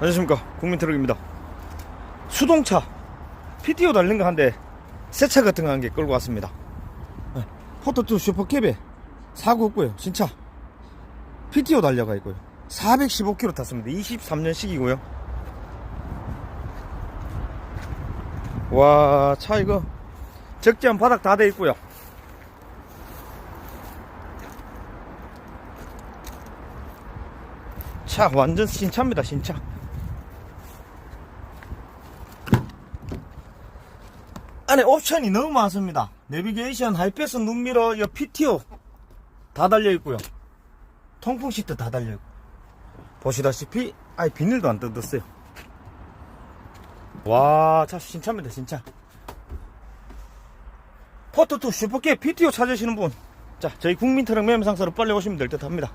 안녕하십니까. 국민트럭입니다. 수동차 PTO 달린 거 한 대 새 차 같은 거 한 개 끌고 왔습니다. 네, 포토2 슈퍼캡에 사고 없고요. 신차 PTO 달려가 있고요. 415km 탔습니다. 23년식이고요. 와 차 이거 적재한 바닥 다 돼 있고요. 차 완전 신차입니다 신차 안에 옵션이 너무 많습니다. 내비게이션 하이패스 눈미러 이 PTO 다 달려있고요. 통풍 시트 다 달려있고. 보시다시피 아예 비닐도 안 뜯었어요. 와차 신차입니다 신차. 포토2 슈퍼캐 PTO 찾으시는 분. 자 저희 국민트럭 매매상사로 빨리 오시면 될 듯 합니다